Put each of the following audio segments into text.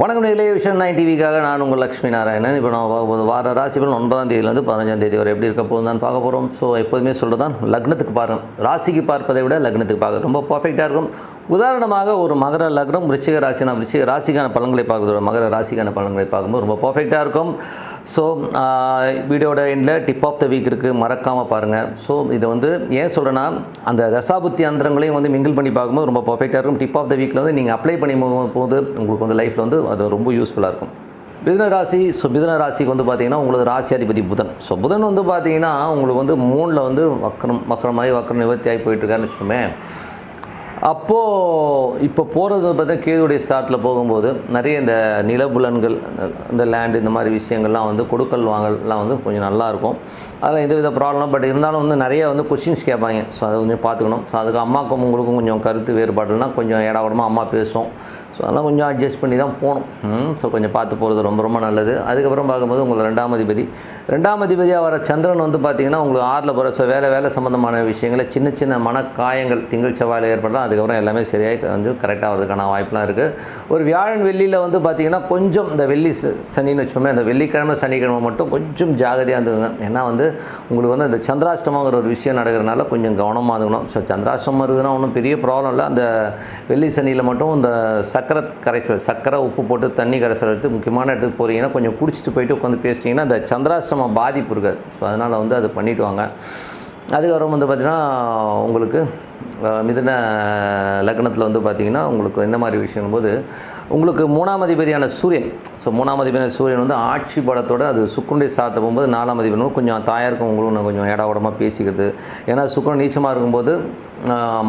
வணக்கம் நிலைய விஷயம் நைன் டிவிக்காக நான் உங்கள் லக்ஷ்மி நாராயணன். இப்போ நான் பார்க்க போது வார ராசி பலன் ஒன்பதாம் தேதியிலேருந்து பதினஞ்சாம் தேதி வரை எப்படி இருக்க போகுது தான் பார்க்க போகிறோம் ஸோ எப்போதுமே சொல்கிறதான் லக்னத்துக்கு பாருங்க. ராசிக்கு பார்ப்பதை விட லக்னத்துக்கு பார்க்க ரொம்ப பர்ஃபெக்டாக இருக்கும். உதாரணமாக ஒரு மகர லக்னம் விருச்சிக ராசினா விருச்சிக ராசிக்கான பலன்களை பார்க்குறதோட மகர ராசிக்கான பலன்களை பார்க்கும்போது ரொம்ப பர்ஃபெக்டாக இருக்கும். ஸோ வீடியோட எண்டில் டிப் ஆஃப் த வீக் இருக்குது மறக்காமல் பாருங்கள் ஸோ இதை வந்து ஏன் சொல்கிறேன்னா அந்த தசாபுத்தி அந்தரங்களையும் வந்து மிங்கிள் பண்ணி பார்க்கும்போது ரொம்ப பர்ஃபெக்டாக இருக்கும். டிப் ஆஃப் த வீக்கில் வந்து நீங்கள் அப்ளை பண்ணி போது உங்களுக்கு வந்து லைஃப்பில் வந்து அது ரொம்ப யூஸ்ஃபுல்லாக இருக்கும். மிதுன ராசி ஸோ மிதுன ராசிக்கு வந்து பார்த்தீங்கன்னா உங்களுக்கு ராசியாதிபதி புதன். ஸோ புதன் வந்து பார்த்தீங்கன்னா உங்களுக்கு வந்து மூணில் வந்து வக்கரம் வக்கரமாகி வக்கரம் நிவர்த்தியாகி போயிட்டுருக்காருன்னு வச்சுக்கோமே. அப்போது இப்போ போகிறது பார்த்தா கேதுடைய ஸ்டார்ட்டில் போகும்போது நிறைய இந்த நிலபுலன்கள் இந்த லேண்டு இந்த மாதிரி விஷயங்கள்லாம் வந்து கொடுக்கல் வாங்கல்லாம் வந்து கொஞ்சம் நல்லாயிருக்கும் அதில் எந்த வித ப்ராப்ளம் பட் இருந்தாலும் வந்து நிறைய வந்து கொஷின்ஸ் கேட்பாங்க. ஸோ அதை கொஞ்சம் பார்த்துக்கணும். ஸோ அதுக்கு அம்மாக்கும் உங்களுக்கும் கொஞ்சம் கருத்து வேறுபாடுனா கொஞ்சம் ஏடாவிடமாக அம்மா பேசும். ஸோ அதெல்லாம் கொஞ்சம் அட்ஜஸ்ட் பண்ணி தான் போகணும் ஸோ கொஞ்சம் பார்த்து போகிறது ரொம்ப ரொம்ப நல்லது. அதுக்கப்புறம் பார்க்கும்போது உங்களுக்கு ரெண்டாம் அதிபதி. ரெண்டாம் அதிபதியாக வர சந்திரன் வந்து பார்த்திங்கன்னா உங்களுக்கு ஆறில் போகிற ஸோ வேலை வேலை சம்மந்தமான விஷயங்களை சின்ன சின்ன மனக்காயங்கள் திங்கள் செவ்வாயில் ஏற்படலாம். அதுக்கப்புறம் எல்லாமே சரியாக வந்து கரெக்டாக வரதுக்கான வாய்ப்புலாம் இருக்குது ஒரு வியாழன் வெள்ளியில் வந்து பார்த்திங்கன்னா கொஞ்சம் இந்த வெள்ளி ச- சனின்னு வச்சுக்கோமே அந்த வெள்ளிக்கிழமை சனிக்கிழமை மட்டும் கொஞ்சம் ஜாகிரதையாக இருந்துங்க ஏன்னா வந்து உங்களுக்கு வந்து இந்த சந்திராஷ்டமங்கிற ஒரு விஷயம் நடக்கிறதுனால கொஞ்சம் கவனமாக இருக்கணும் ஸோ சந்திராஷ்டமம் இருக்குதுன்னா ஒன்றும் பெரிய ப்ராப்ளம் இல்லை. அந்த வெள்ளி சனியில் மட்டும் இந்த சக்கரை கரைசல் சக்கரை உப்பு போட்டு தண்ணி கரைசல் எடுத்து முக்கியமான இடத்துக்கு போகிறீங்கன்னா கொஞ்சம் குடிச்சிட்டு போயிட்டு உட்காந்து பேசிட்டீங்கன்னா அந்த சந்திராஷ்டம பாதிப்பு இருக்காது. ஸோ அதனால் வந்து அதை பண்ணிட்டு வாங்க அதுக்கப்புறம் வந்து பார்த்திங்கன்னா உங்களுக்கு மிதுன லக்னத்தில் வந்து பார்த்திங்கன்னா உங்களுக்கு இந்த மாதிரி விஷயம் போது உங்களுக்கு மூணாம் அதிபதியான சூரியன். ஸோ மூணாம் அதிபதியான சூரியன் வந்து ஆட்சி படத்தோட அது சுக்குண்டை சாத்த போகும்போது நாலாம் அதிபதி கொஞ்சம் தாயாருக்கும் உங்களுக்கு கொஞ்சம் ஏடாவிடமாக பேசிக்கிறது. ஏன்னா சுக்கரன் நீச்சமாக இருக்கும்போது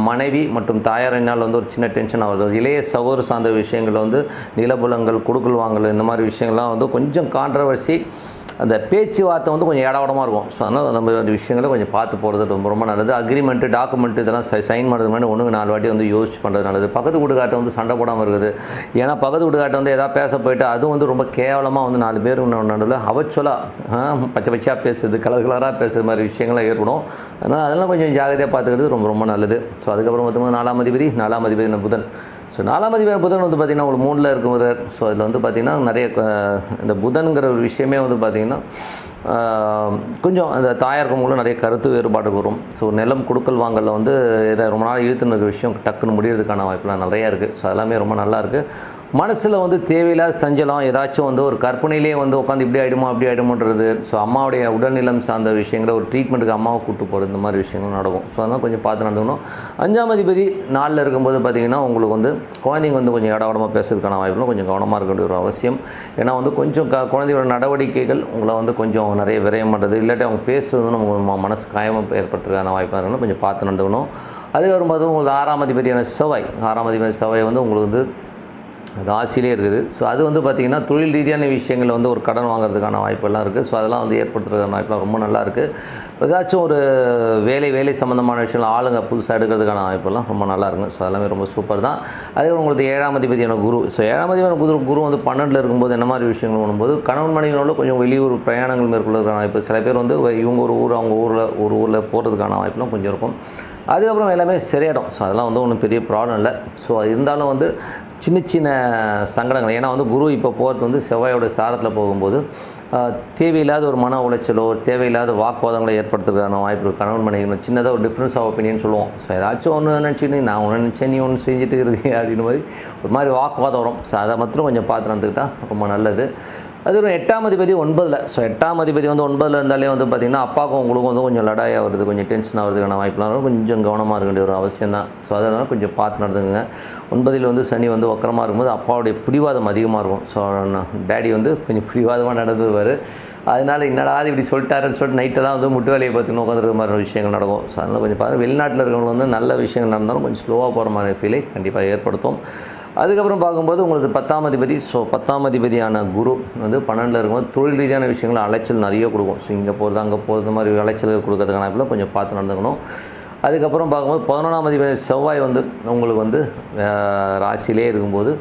மனைவி மற்றும் தாயாரினால் வந்து ஒரு சின்ன டென்ஷன் ஆகுது. இளைய சகோதர சார்ந்த விஷயங்கள் வந்து நிலபுலங்கள் கொடுக்கல் வாங்கல் இந்த மாதிரி விஷயங்கள்லாம் வந்து கொஞ்சம் கான்ட்ரவர்சி அந்த பேச்சுவார்த்தை வந்து கொஞ்சம் இடவடமாக இருக்கும். ஸோ அதனால் நம்ம அந்த விஷயங்களை கொஞ்சம் பார்த்து போகிறது ரொம்ப ரொம்ப நல்லது. அக்ரிமெண்ட்டு டாக்குமெண்ட் இதெல்லாம் சைன் பண்ணுறது மாதிரி ஒன்று நாலு வாட்டி வந்து யோசிச்சு பண்ணுறது நல்லது. பக்கத்து வீட்டுக்கார்ட்ட வந்து சண்டை போடாமல் இருக்குது. ஏன்னா பக்கத்து வீட்டுக்கார்ட்ட வந்து எதாவது பேச போயிட்டு அதுவும் வந்து ரொம்ப கேவலமாக வந்து நாலு பேர் நடுவில் அவச்சொலாக பச்சை பச்சையாக பேசுறது கலர் கலராக பேசுகிற மாதிரி விஷயங்கள்லாம் ஏற்படும். அதனால் அதெல்லாம் கொஞ்சம் ஜாகிரதையாக பார்த்துக்கிறது ரொம்ப ரொம்ப நல்லது. நல்லது. ஸோ அதுக்கப்புறம் பார்த்தோம்னா நாலாம் அதிபதி நாலாம் அதிபதி புதன். ஸோ நாலாம் அதிபதி புதன் வந்து பார்த்திங்கன்னா ஒரு மூணில் இருக்கிறார் ஸோ அதில் வந்து பார்த்திங்கன்னா நிறைய இந்த புதன்கிற ஒரு விஷயமே வந்து பார்த்திங்கன்னா கொஞ்சம் அந்த தாயாருக்கு மூலம் நிறைய கருத்து வேறுபாடு வரும். ஸோ நிலம் கொடுக்கல் வாங்கல வந்து இதை ரொம்ப நாள் இழுத்துன்னு இருக்க விஷயம் டக்குன்னு முடியறதுக்கான வாய்ப்புலாம் நிறையா இருக்குது ஸோ அதெல்லாமே ரொம்ப நல்லா இருக்குது மனசில் வந்து தேவையில்லாத சஞ்சலம் ஏதாச்சும் வந்து ஒரு கற்பனையிலேயே வந்து உட்காந்து இப்படி ஆகிடுமோ அப்படி ஆகிடுமோன்றது ஸோ அம்மாவுடைய உடல்நிலம் சார்ந்த விஷயங்களை ஒரு ட்ரீட்மெண்ட்டுக்கு அம்மாவை கூட்டு போகிறது இந்த மாதிரி விஷயங்கள் நடக்கும். ஸோ அதெல்லாம் கொஞ்சம் பார்த்து நடந்துக்கணும். அஞ்சாம் அதிபதி நாளில் இருக்கும்போது பார்த்திங்கன்னா உங்களுக்கு வந்து குழந்தைங்க வந்து கொஞ்சம் இடவடமாக பேசுறதுக்கான வாய்ப்புலாம் கொஞ்சம் கவனமாக இருக்க வேண்டிய ஒரு அவசியம். ஏன்னா வந்து கொஞ்சம் க குழந்தையோட நடவடிக்கைகள் உங்களை வந்து கொஞ்சம் நிறைய விரயம் பண்ணுறது இல்லாட்டி அவங்க பேசுறது நமக்கு மனசு காயமாக ஏற்படுத்துறதுக்கான வாய்ப்பாக இருக்கணும் கொஞ்சம் பார்த்து நடந்துக்கணும். அதுக்கப்புறம் பார்த்து உங்களுக்கு ஆறாம் அதிபதியான செவ்வாய் ஆறாம் அதிபதி செவ்வாய் வந்து உங்களுக்கு வந்து ராசியிலே இருக்குது. ஸோ அது வந்து பார்த்திங்கன்னா தொழில் ரீதியான விஷயங்கள் வந்து ஒரு கடன் வாங்குறதுக்கான வாய்ப்பெல்லாம் இருக்குது ஸோ அதெல்லாம் வந்து ஏற்படுத்துறதுக்கான வாய்ப்பெல்லாம் ரொம்ப நல்லா இருக்குது ஏதாச்சும் ஒரு வேலை வேலை சம்மந்தமான விஷயங்கள் ஆளுங்க புதுசாக எடுக்கிறதுக்கான வாய்ப்பெல்லாம் ரொம்ப நல்லா இருக்கும் ஸோ அதெல்லாமே ரொம்ப சூப்பர் தான். அதே உங்களுக்கு ஏழாம் அதிபதியான குரு. ஸோ ஏழாம் அதிபதியான குரு குரு வந்து பன்னெண்டில் இருக்கும்போது என்ன மாதிரி விஷயங்கள் பண்ணும்போது கணவன் மனைவியோட கொஞ்சம் வெளியூர் பிரயாணங்கள் மேற்கொள்வதற்கான வாய்ப்பு. சில பேர் வந்து இவங்க ஒரு ஊர் அவங்க ஊரில் ஒரு ஊரில் போகிறதுக்கான வாய்ப்பெல்லாம் கொஞ்சம் இருக்கும். அதுக்கப்புறம் எல்லாமே சரியாயிடும் ஸோ அதெல்லாம் வந்து ஒன்றும் பெரிய ப்ராப்ளம் இல்லை. ஸோ இருந்தாலும் வந்து சின்ன சின்ன சங்கடங்கள். ஏன்னா வந்து குரு இப்போ போகிறது வந்து செவ்வாயோட சாரத்தில் போகும்போது தேவையில்லாத ஒரு மன உளைச்சலோ ஒரு தேவையில்லாத வாக்குவாதங்களை ஏற்படுத்துறதுக்கான வாய்ப்பு கணவன் மனைவி சின்னதாக ஒரு டிஃப்ரென்ஸ் ஆஃப் ஒப்பீனியன் சொல்லுவோம். ஸோ ஏதாச்சும் ஒன்று நினச்சின்னு நான் ஒன்று நினச்சேன் நீ ஒன்று செஞ்சுட்டு இருக்கீங்க அப்படின்னு மாதிரி ஒரு மாதிரி வாக்குவாதம் வரும். ஸோ அதை மாத்திரம் கொஞ்சம் பார்த்து நடந்துக்கிட்டால் ரொம்ப நல்லது. அது ஒரு எட்டாம் அதிபதி ஒன்பதில். ஸோ எட்டாம் அதிபதி வந்து ஒன்பதில் இருந்தாலே வந்து பார்த்திங்கன்னா அப்பாவுக்கும் உங்களுக்கும் வந்து கொஞ்சம் லடாயாக வருது கொஞ்சம் டென்ஷன் ஆகிறதுக்கான வாய்ப்புலாம் கொஞ்சம் கவனமாக இருக்க வேண்டிய ஒரு அவசியம் தான். ஸோ அதனால் கொஞ்சம் பார்த்து நடந்துங்க ஒன்பதில் வந்து சனி வந்து வக்கரமாக இருக்கும்போது அப்பாவுடைய பிடிவாதம் அதிகமாக இருக்கும். ஸோ டேடி வந்து கொஞ்சம் பிடிவாதமாக நடந்துவார் அதனால் என்னடா இது இப்படி சொல்லிட்டாருன்னு சொல்லிட்டு நைட்டெல்லாம் வந்து முட்டு வேலையை பார்த்துன்னு உட்காந்துருக்க மாதிரி விஷயங்கள் நடக்கும். ஸோ அதனால் கொஞ்சம் பார்த்து வெளிநாட்டில் இருக்கிறவங்க வந்து நல்ல விஷயங்கள் நடந்தாலும் கொஞ்சம் ஸ்லோவாக போகிற மாதிரி ஃபீலை கண்டிப்பாக ஏற்படுத்தும். அதுக்கப்புறம் பார்க்கும்போது உங்களுக்கு பத்தாம் அதிபதி ஸோ பத்தாம் அதிபதியான குரு வந்து பன்னெண்டில் இருக்கும்போது தொழில் ரீதியான விஷயங்கள் அலைச்சல் நிறைய கொடுக்கும். ஸோ இங்கே போகிறது அங்கே போகிறது மாதிரி அலைச்சல்கள் கொடுக்கறதுக்கான வாய்ப்பில் கொஞ்சம் பார்த்து நடந்துக்கணும். அதுக்கப்புறம் பார்க்கும்போது பதினொன்றாம் அதிபதி செவ்வாய் வந்து உங்களுக்கு வந்து ராசியிலே இருக்கும்போது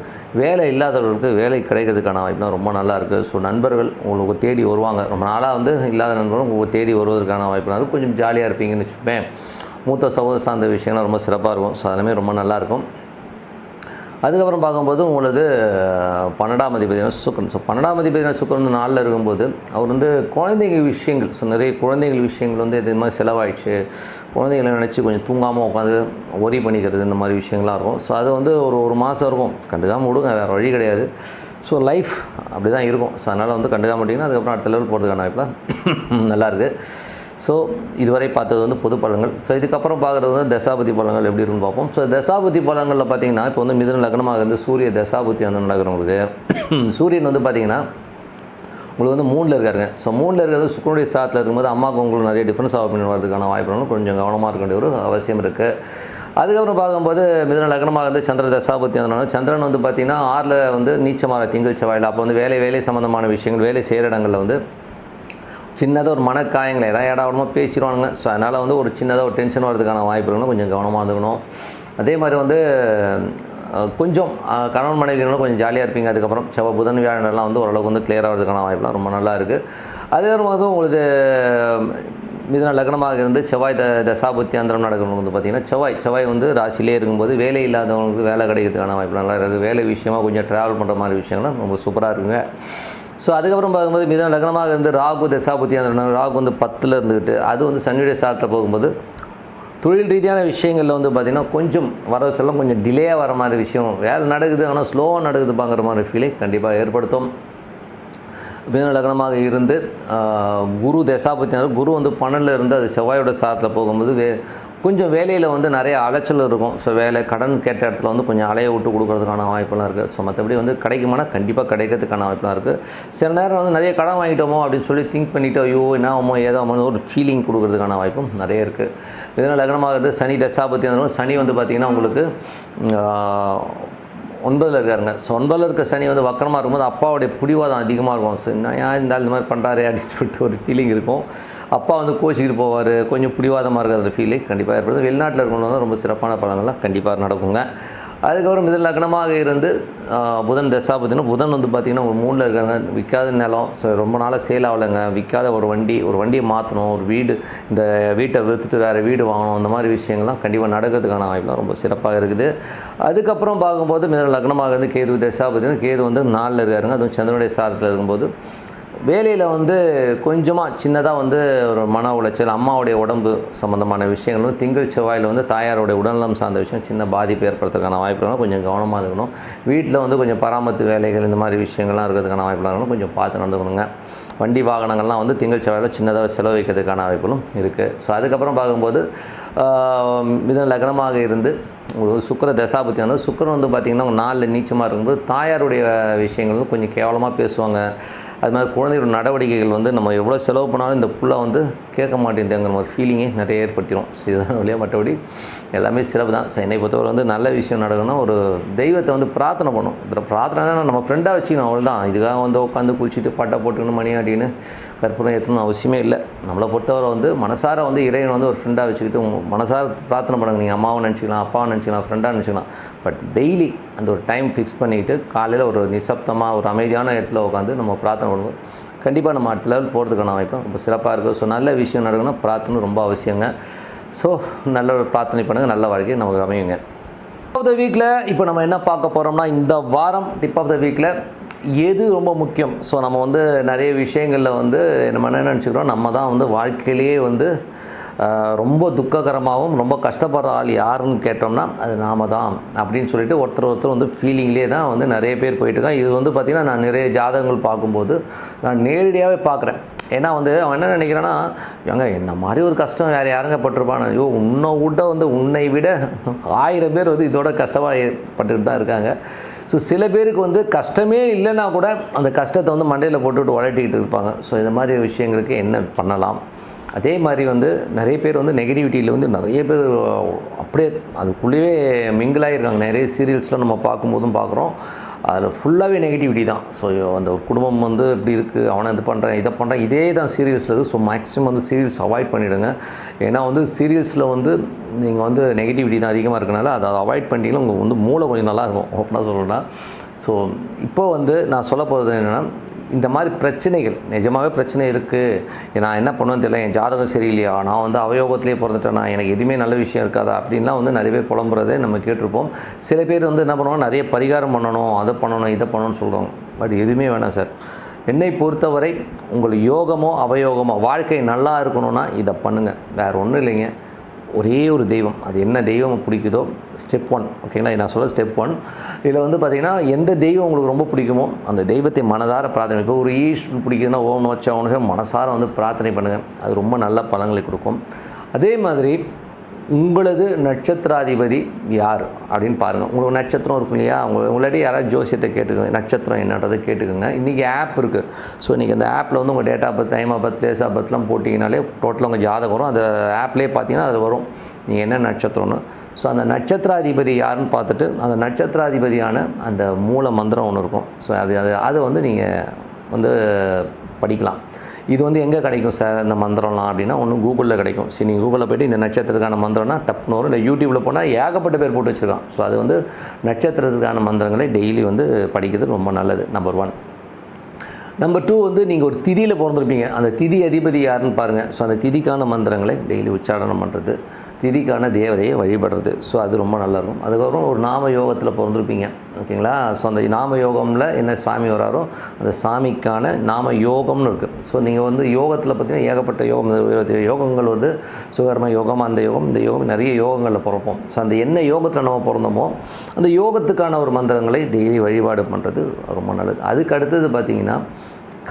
வேலை இல்லாதவர்களுக்கு வேலை கிடைக்கிறதுக்கான வாய்ப்புலாம் ரொம்ப நல்லா இருக்குது ஸோ நண்பர்கள் உங்களுக்கு தேடி வருவாங்க. ரொம்ப நாளாக வந்து இல்லாத நண்பர்கள் உங்களுக்கு தேடி வருவதற்கான வாய்ப்புலாம் கொஞ்சம் ஜாலியாக இருப்பீங்கன்னு வச்சுப்பேன் மூத்த சகோதர சார்ந்த விஷயங்கள்லாம் ரொம்ப சிறப்பாக இருக்கும். ஸோ அதெல்லாமே ரொம்ப நல்லாயிருக்கும் அதுக்கப்புறம் பார்க்கும்போது உங்களது பன்னெண்டாம் அதிபதியான சுக்கரன். ஸோ பன்னெண்டாம் அதிபதியான சுக்கரன் வந்து நாளில் இருக்கும்போது அவர் வந்து குழந்தைங்க விஷயங்கள் ஸோ நிறைய குழந்தைகள் விஷயங்கள் வந்து இது மாதிரி செலவாயிடுச்சு. குழந்தைகளை நினச்சி கொஞ்சம் தூங்காமல் உட்காந்து ஒரி பண்ணிக்கிறது இந்த மாதிரி விஷயங்கள்லாம் இருக்கும். ஸோ அது வந்து ஒரு ஒரு மாதம் இருக்கும். கண்டுக்காமல் விடுங்க வேறு வழி கிடையாது. ஸோ லைஃப் அப்படி தான் இருக்கும். ஸோ அதனால் வந்து கண்டுக்காம மாட்டிங்கன்னா அதுக்கப்புறம் அடுத்த லெவல் போகிறதுக்கான வாய்ப்பு நல்லாயிருக்கு ஸோ இதுவரை பார்த்தது வந்து பொது பலன்கள். ஸோ இதுக்கப்புறம் பார்க்குறது வந்து தசாபதி பலன்கள் எப்படி இருக்குன்னு பார்ப்போம். ஸோ தசாபதி பலன்களில் பார்த்தீங்கன்னா இப்போ வந்து மிதன லக்னமாக இருந்து சூரிய தசாபதி அந்த நடக்கிறவங்களுக்கு சூரியன் வந்து பார்த்தீங்கன்னா உங்களுக்கு வந்து மூணில் இருக்காருங்க. ஸோ மூணில் இருக்கிறது சுக்கரனுடைய சாத்தில் இருக்கும்போது அம்மாவுக்கு உங்களுக்கு நிறைய டிஃப்ரென்ஸ் ஆப்பின் வரதுக்கான வாய்ப்புகளும் கொஞ்சம் கவனமாக இருக்க வேண்டிய ஒரு அவசியம் இருக்குது அதுக்கப்புறம் பார்க்கும்போது மிதன லக்னமாக இருந்து சந்திர தசாபத்தி அதனால சந்திரன் வந்து பார்த்திங்கன்னா ஆறில் வந்து நீச்சமாக திங்கள் செவ்வாயில் அப்போ வந்து வேலை வேலை சம்மந்தமான விஷயங்கள் வேலை செய்கிற இடங்களில் வந்து சின்னதாக ஒரு மனக்காயங்களை. எதாவது இடாவிடமாக பேசிடுவானுங்க. ஸோ அதனால் வந்து ஒரு சின்னதாக ஒரு டென்ஷன் வரதுக்கான வாய்ப்பு இருக்கணும் கொஞ்சம் கவனமாக இருந்துக்கணும். அதே மாதிரி வந்து கொஞ்சம் கணவன் மனைவிகளும் கொஞ்சம் ஜாலியாக இருப்பீங்க. அதுக்கப்புறம் செவ்வாய் புதன் வியாழனெல்லாம் வந்து ஓரளவுக்கு வந்து கிளியர் ஆகிறதுக்கான வாய்ப்புலாம் ரொம்ப நல்லா இருக்குது அதே மாதிரி உங்களுக்கு மிதன லக்னமாக இருந்து செவ்வாய் த தசாபுத்தி அந்தரம் நடக்கிறவங்க வந்து பார்த்திங்கன்னா செவ்வாய் செவ்வாய் வந்து ராசிலே இருக்கும்போது வேலை இல்லாதவங்களுக்கு வேலை கிடைக்கிறதுக்கான வாய்ப்பு நல்லா இருக்குது வேலை விஷயமா கொஞ்சம் ட்ராவல் பண்ணுற மாதிரி விஷயங்கள்லாம் ரொம்ப சூப்பராக இருக்குங்க. ஸோ அதுக்கப்புறம் பார்க்கும்போது மிதன லக்னமாக இருந்து ராகு தசாபுத்தி ராகு வந்து பத்தில் இருந்துக்கிட்டு அது வந்து சனியுடைய சாட்டில் போகும்போது தொழில் ரீதியான விஷயங்களில் வந்து பார்த்திங்கன்னா கொஞ்சம் வர செல்லம் கொஞ்சம் டிலேயாக வர மாதிரி விஷயம். வேலை நடக்குது ஆனால் ஸ்லோவாக நடக்குதுப்பாங்கிற மாதிரி ஃபீலிங் கண்டிப்பாக ஏற்படுத்தும். மிதன லக்னமாக இருந்து குரு தசாபத்தினார் குரு வந்து பணலில் இருந்து அது செவ்வாயோட சாதத்தில் போகும்போது வே கொஞ்சம் வேலையில் வந்து நிறைய அலைச்சல் இருக்கும். ஸோ வேலை கடன் கேட்ட இடத்துல வந்து கொஞ்சம் அலைய விட்டு கொடுக்கறதுக்கான வாய்ப்பெல்லாம் இருக்குது ஸோ மற்றபடி வந்து கிடைக்குமானா கண்டிப்பாக கிடைக்கிறதுக்கான வாய்ப்பெல்லாம் இருக்குது சில நேரம் வந்து நிறைய கடன் வாங்கிட்டோமோ அப்படின்னு சொல்லி திங்க் பண்ணிட்டு ஐயோ என்ன ஆகுமோ ஏதோ ஆகுமோ ஒரு ஃபீலிங் கொடுக்கறதுக்கான வாய்ப்பும் நிறைய இருக்குது இதனால் லக்னமாகிறது சனி தசாபத்தி வந்து சனி வந்து பார்த்திங்கன்னா உங்களுக்கு ஒன்பதில் இருக்காருங்க. ஸோ ஒன்பதில் இருக்க சனி வந்து வக்கரமாக இருக்கும்போது அப்பாவுடைய பிடிவாதம் அதிகமாக இருக்கும். ஸோ என்ன ஏன் இந்த இந்த மாதிரி பண்ணுறாரு அப்படின்னு சொல்லிட்டு ஒரு ஃபீலிங் இருக்கும். அப்பா வந்து கோச்சிக்கிட்டு போவார். கொஞ்சம் பிடிவாதமாக இருக்கிற ஃபீலிங் கண்டிப்பாக ஏற்படுது. வெளிநாட்டில் இருக்கவங்க ரொம்ப சிறப்பான பலன்கள்லாம் கண்டிப்பாக நடக்குங்க. அதுக்கப்புறம் இதில் லக்னமாக இருந்து புதன் தசாபதினா புதன் வந்து பார்த்திங்கன்னா ஒரு மூணில் இருக்காங்க. விற்காத நிலம். ஸோ ரொம்ப நாளாக சேல் ஆகலைங்க. விற்காத ஒரு வண்டி ஒரு வண்டியை மாற்றணும் ஒரு வீடு இந்த வீட்டை விற்றுட்டு வேறு வீடு வாங்கணும். இந்த மாதிரி விஷயங்கள்லாம் கண்டிப்பாக நடக்கிறதுக்கான வாய்ப்புலாம் ரொம்ப சிறப்பாக இருக்குது. அதுக்கப்புறம் பார்க்கும்போது மிதன லக்னமாக இருந்து கேது தசாபதினா கேது வந்து நாலில் இருக்காருங்க. அதுவும் சந்திரனுடைய சாரத்தில் இருக்கும்போது வேலையில் வந்து கொஞ்சமாக சின்னதாக வந்து ஒரு மன உளைச்சல் அம்மாவுடைய உடம்பு சம்மந்தமான விஷயங்கள் வந்து திங்கள் செவ்வாயில் வந்து தாயாருடைய உடல்நலம் சார்ந்த விஷயம் சின்ன பாதிப்பு ஏற்படுறதுக்கான வாய்ப்புகளும் கொஞ்சம் கவனமாக இருக்கணும் வீட்டில் வந்து கொஞ்சம் பராமரித்து வேலைகள் இந்த மாதிரி விஷயங்கள்லாம் இருக்கிறதுக்கான வாய்ப்புலாம் இருக்கணும் கொஞ்சம் பார்த்து நடந்துக்கணுங்க. வண்டி வாகனங்கள்லாம் வந்து திங்கள் செவ்வாயில் சின்னதாக செலவழிக்கிறதுக்கான வாய்ப்புகளும் இருக்குது ஸோ அதுக்கப்புறம் பார்க்கும்போது ஆஹ், மிதன லக்னமாக இருந்து உங்களுக்கு சுக்கர தசாபத்தி வந்து சுக்கரன் வந்து பார்த்திங்கன்னா நாலில் நீச்சமாக இருக்கும்போது தாயாருடைய விஷயங்கள் வந்து கொஞ்சம் கேவலமாக பேசுவாங்க. அது மாதிரி குழந்தையோட நடவடிக்கைகள் வந்து நம்ம எவ்வளோ செலவு பண்ணாலும் இந்த புள்ள வந்து கேட்க மாட்டேங்குதுங்கிற ஒரு ஃபீலிங்கே நிறைய ஏற்படுத்திடும் ஸோ இதுதான் வழியாக மற்றபடி எல்லாமே சிறப்பு தான். ஸோ என்னை பொறுத்தவரை வந்து நல்ல விஷயம் நடக்கணும் ஒரு தெய்வத்தை வந்து பிரார்த்தனை பண்ணும் இதில் பிரார்த்தனை நம்ம ஃப்ரெண்டாக வச்சுக்கணும் அவ்வளோ தான் இதுக்காக வந்து உட்காந்து குளிச்சுட்டு பட்டை போட்டுக்கணும் மணி அப்படின்னு கற்பனை ஏற்றணும் அவசியமே இல்லை. நம்மளை பொறுத்தவரை வந்து மனசார வந்து இறைவன் வந்து ஒரு ஃப்ரெண்டாக வச்சுக்கிட்டு உங்கள் மனசார பிரார்த்தனை பண்ணுங்க. நீங்கள் அம்மாவை நினச்சிக்கலாம் அப்பாவை நினச்சிக்கலாம் ஃப்ரெண்டாக நினச்சிக்கலாம். பட் டெய்லி அந்த ஒரு டைம் ஃபிக்ஸ் பண்ணிவிட்டு காலையில் ஒரு நிசப்தமாக ஒரு அமைதியான இடத்துல உட்காந்து நம்ம பிரார்த்தனை பண்ணுவோம் கண்டிப்பாக நம்ம அடுத்த லெவல் போகிறதுக்கான அமைப்பு ரொம்ப சிறப்பாக இருக்கும் ஸோ நல்ல விஷயம் நடக்கணும் பிரார்த்தனை ரொம்ப அவசியங்க. ஸோ நல்ல ஒரு பிரார்த்தனை பண்ணுங்கள் நல்ல வாழ்க்கையை நமக்கு அமையுங்க. டிப் ஆஃப் த வீக்கில் இப்போ நம்ம என்ன பார்க்க போகிறோம்னா இந்த வாரம் டிப் ஆஃப் த வீக்கில் எது ரொம்ப முக்கியம்? ஸோ நம்ம வந்து நிறைய விஷயங்களில் வந்து நம்ம என்ன நினச்சிக்கிறோம்? நம்ம தான் வந்து வாழ்க்கையிலேயே வந்து ரொம்ப துக்ககரமாகவும் ரொம்ப கஷ்டப்படுற ஆள் யாருன்னு கேட்டோம்னா அது நாம தான் அப்படின்னு சொல்லிட்டு ஒருத்தர் ஒருத்தர் வந்து ஃபீலிங்லேயே தான் வந்து நிறைய பேர் போயிட்டுருக்கான் இது வந்து பார்த்திங்கன்னா நான் நிறைய ஜாதகங்கள் பார்க்கும்போது நான் நேரடியாகவே பார்க்குறேன். ஏன்னா வந்து அவன் என்ன நினைக்கிறான்னா ஏங்க என்ன மாதிரி ஒரு கஷ்டம் வேறு யாருங்க பட்டிருப்பான் ஐயோ உன்னை விட வந்து உன்னை விட ஆயிரம் பேர் வந்து இதோட கஷ்டமாக பட்டுக்கிட்டு தான் இருக்காங்க. ஸோ சில பேருக்கு வந்து கஷ்டமே இல்லைன்னா கூட அந்த கஷ்டத்தை வந்து மண்டையில் போட்டுவிட்டு உழட்டிக்கிட்டு இருப்பாங்க. ஸோ இந்த மாதிரி விஷயங்களுக்கு என்ன பண்ணலாம்? அதே மாதிரி வந்து நிறைய பேர் வந்து நெகட்டிவிட்டியில் வந்து நிறைய பேர் அப்படியே அதுக்குள்ளேயே மிங்கிளாகிருக்காங்க நிறைய சீரியல்ஸ்லாம் நம்ம பார்க்கும்போதும் பார்க்குறோம். அதில் ஃபுல்லாகவே நெகட்டிவிட்டி தான். ஸோ அந்த குடும்பம் வந்து இப்படி இருக்குது அவனை இது பண்ணுறேன் இதை பண்ணுறேன் இதே தான் சீரியல்ஸில் இருக்குது ஸோ மேக்ஸிமம் வந்து சீரியல்ஸ் அவாய்ட் பண்ணிவிடுங்க ஏன்னா வந்து சீரியல்ஸில் வந்து நீங்கள் வந்து நெகட்டிவிட்டி தான் அதிகமாக இருக்கனால அதை அவாய்ட் பண்ணிட்டீங்கன்னா உங்களுக்கு வந்து மூளை கொஞ்சம் நல்லாயிருக்கும் ஓப்பனாக சொல்லணும்னா ஸோ இப்போ வந்து நான் சொல்ல போகிறது என்னென்னா இந்த மாதிரி பிரச்சனைகள் நிஜமாகவே பிரச்சனை இருக்குது நான் என்ன பண்ணுவேன்னு தெரியல என் ஜாதகம் சரியில்லையா? நான் வந்து அவயோகத்திலே பிறந்துட்டேனா? எனக்கு எதுவுமே நல்ல விஷயம் இருக்காதா? அப்படின்லாம் வந்து நிறைய பேர் புலம்புறதே நம்ம கேட்டிருப்போம். சில பேர் வந்து என்ன பண்ணுவாங்க நிறைய பரிகாரம் பண்ணணும் அதை பண்ணணும் இதை பண்ணணும்னு சொல்கிறோம் பட் எதுவுமே வேணாம் சார். என்னை பொறுத்தவரை உங்கள் யோகமோ அவயோகமோ வாழ்க்கை நல்லா இருக்கணும்னா இதை பண்ணுங்கள் வேறு ஒன்றும் இல்லைங்க. ஒரே ஒரு தெய்வம். அது என்ன தெய்வம் பிடிக்குதோ ஸ்டெப் ஒன் ஓகேங்களா நான் சொல்ல ஸ்டெப் ஒன் இதில் வந்து பார்த்திங்கன்னா எந்த தெய்வம் உங்களுக்கு ரொம்ப பிடிக்குமோ அந்த தெய்வத்தை மனதார பிரார்த்தனை இப்போ ஒரு ஈஸ்வரன் பிடிக்குதுன்னா ஓம் வச்சா உனக்கு மனசார வந்து பிரார்த்தனை பண்ணுங்கள் அது ரொம்ப நல்ல பலங்களை கொடுக்கும். அதே மாதிரி உங்களது நட்சத்திராதிபதி யார் அப்படின்னு பாருங்கள் உங்களுக்கு நட்சத்திரம் இருக்கும் இல்லையா? அவங்க உங்கள்ட்ட யாராவது ஜோசியத்தை கேட்டுக்கோங்க. நட்சத்திரம் என்னன்றதை கேட்டுக்கோங்க. இன்றைக்கி ஆப் இருக்குது ஸோ இன்றைக்கி அந்த ஆப்பில் வந்து உங்கள் date of birth time of birth place of பர்த்லாம் போட்டிங்கனாலே டோட்டலாக உங்கள் ஜாதகம் வரும். அந்த ஆப்லேயே பார்த்தீங்கன்னா அதில் வரும். நீங்கள் என்ன நட்சத்திரம்னு. ஸோ அந்த நட்சத்திராதிபதி யாருன்னு பார்த்துட்டு அந்த நட்சத்திராதிபதியான அந்த மூல மந்திரம் ஒன்று இருக்கும். ஸோ அது அது அது வந்து நீங்கள் வந்து படிக்கலாம். இது வந்து எங்கே கிடைக்கும் சார் இந்த மந்திரம்லாம் அப்படின்னா? ஒன்று கூகுளில் கிடைக்கும். சரி நீங்கள் கூகுளில் போய்ட்டு இந்த நட்சத்திரத்துக்கான மந்திரம்னா டப்னு வரும். இல்லை யூடியூப்பில் போனால் ஏகப்பட்ட பேர் போட்டு வச்சுருக்கான். ஸோ அது வந்து நட்சத்திரத்துக்கான மந்திரங்களை டெய்லி வந்து படிக்கிறது ரொம்ப நல்லது நம்பர் ஒன் நம்பர் டூ வந்து நீங்கள் ஒரு திதியில் பிறந்திருப்பீங்க. அந்த திதி அதிபதி யாருன்னு பாருங்கள் ஸோ அந்த திதிக்கான மந்திரங்களை டெய்லி உச்சாரணம் பண்ணுறது திதிக்கான தேவதையை வழிபடுறது. ஸோ அது ரொம்ப நல்லாயிருக்கும் அதுக்கப்புறம் ஒரு நாம யோகத்தில் பிறந்திருப்பீங்க. ஓகேங்களா? ஸோ அந்த நாம யோகமில் என்ன சாமி வராரோ அந்த சாமிக்கான நாம யோகம்னு இருக்குது ஸோ நீங்கள் வந்து யோகத்தில் பார்த்தீங்கன்னா ஏகப்பட்ட யோகம் யோகங்கள் வந்து சுகர்ம யோகம் அந்த யோகம் இந்த யோகம் நிறைய யோகங்களில் பிறப்போம். ஸோ அந்த என்ன யோகத்தில் நம்ம பிறந்தோமோ அந்த யோகத்துக்கான ஒரு மந்திரங்களை டெய்லி வழிபாடு பண்ணுறது ரொம்ப நல்லது. அதுக்கு அடுத்தது பார்த்தீங்கன்னா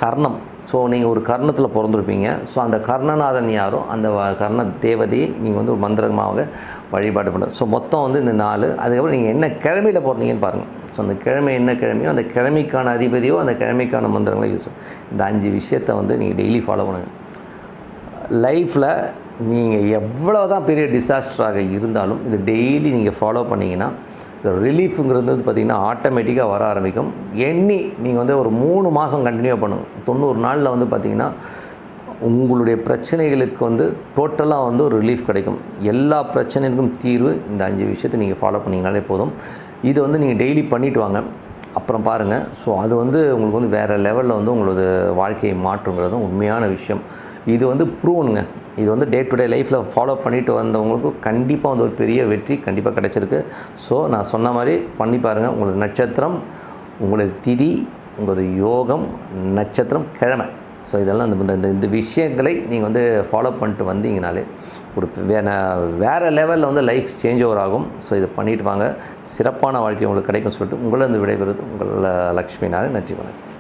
கர்ணம். ஸோ நீங்கள் ஒரு கர்ணத்தில் பிறந்திருப்பீங்க. ஸோ அந்த கர்ணநாதன் யாரோ அந்த கர்ண தேவதையை நீங்கள் வந்து ஒரு மந்திரமாக வழிபாடு பண்ணுறது ஸோ மொத்தம் வந்து இந்த நாலு. அதுக்கப்புறம் நீங்கள் என்ன கிழமையில் பிறந்தீங்கன்னு பாருங்கள் ஸோ அந்த கிழமை என்ன கிழமையோ அந்த கிழமைக்கான அதிபதியோ அந்த கிழமைக்கான மந்திரங்களை யூஸ் இந்த அஞ்சு விஷயத்தை வந்து நீங்கள் டெய்லி ஃபாலோ பண்ணுங்கள் லைஃப்பில் நீங்கள் எவ்வளோ தான் பெரிய டிசாஸ்டராக இருந்தாலும் இது டெய்லி நீங்கள் ஃபாலோ பண்ணிங்கன்னா ரிலீஃபுங்கிறது வந்து பார்த்திங்கன்னா ஆட்டோமேட்டிக்காக வர ஆரம்பிக்கும். எண்ணி நீங்கள் வந்து ஒரு மூணு மாதம் கண்டினியூ பண்ணும் தொண்ணூறு நாளில் வந்து பார்த்திங்கன்னா உங்களுடைய பிரச்சனைகளுக்கு வந்து டோட்டலாக வந்து ஒரு ரிலீஃப் கிடைக்கும். எல்லா பிரச்சனைக்கும் தீர்வு இந்த அஞ்சு விஷயத்தை நீங்கள் ஃபாலோ பண்ணிங்கனாலே போதும். இது வந்து நீங்கள் டெய்லி பண்ணிட்டு வாங்க. அப்புறம் பாருங்கள் ஸோ அது வந்து உங்களுக்கு வந்து வேறு லெவலில் வந்து உங்களோட வாழ்க்கையை மாற்றுங்கிறதும் உண்மையான விஷயம். இது வந்து ப்ரூவனுங்க இது வந்து டே டு டே லைஃப்பில் ஃபாலோ பண்ணிட்டு வந்தவங்களுக்கு கண்டிப்பாக வந்து ஒரு பெரிய வெற்றி கண்டிப்பாக கிடச்சிருக்கு. ஸோ நான் சொன்ன மாதிரி பண்ணி பாருங்கள் உங்களோட நட்சத்திரம் உங்களோட திதி உங்களோட யோகம் நட்சத்திரம் கிழமை. ஸோ இதெல்லாம் இந்த இந்த- இந்த விஷயங்களை நீங்கள் வந்து ஃபாலோ பண்ணிட்டு வந்தீங்கனாலே ஒரு வேற வேறு லெவலில் வந்து லைஃப் சேஞ்ச் ஓவர் ஆகும். ஸோ இதை பண்ணிவிட்டு வாங்க. சிறப்பான வாழ்க்கை உங்களுக்கு கிடைக்கும் சொல்லிட்டு உங்களை இந்த விடைபெறுவது உங்கள் லக்ஷ்மி நாராயண் நன்றி வணக்கம்.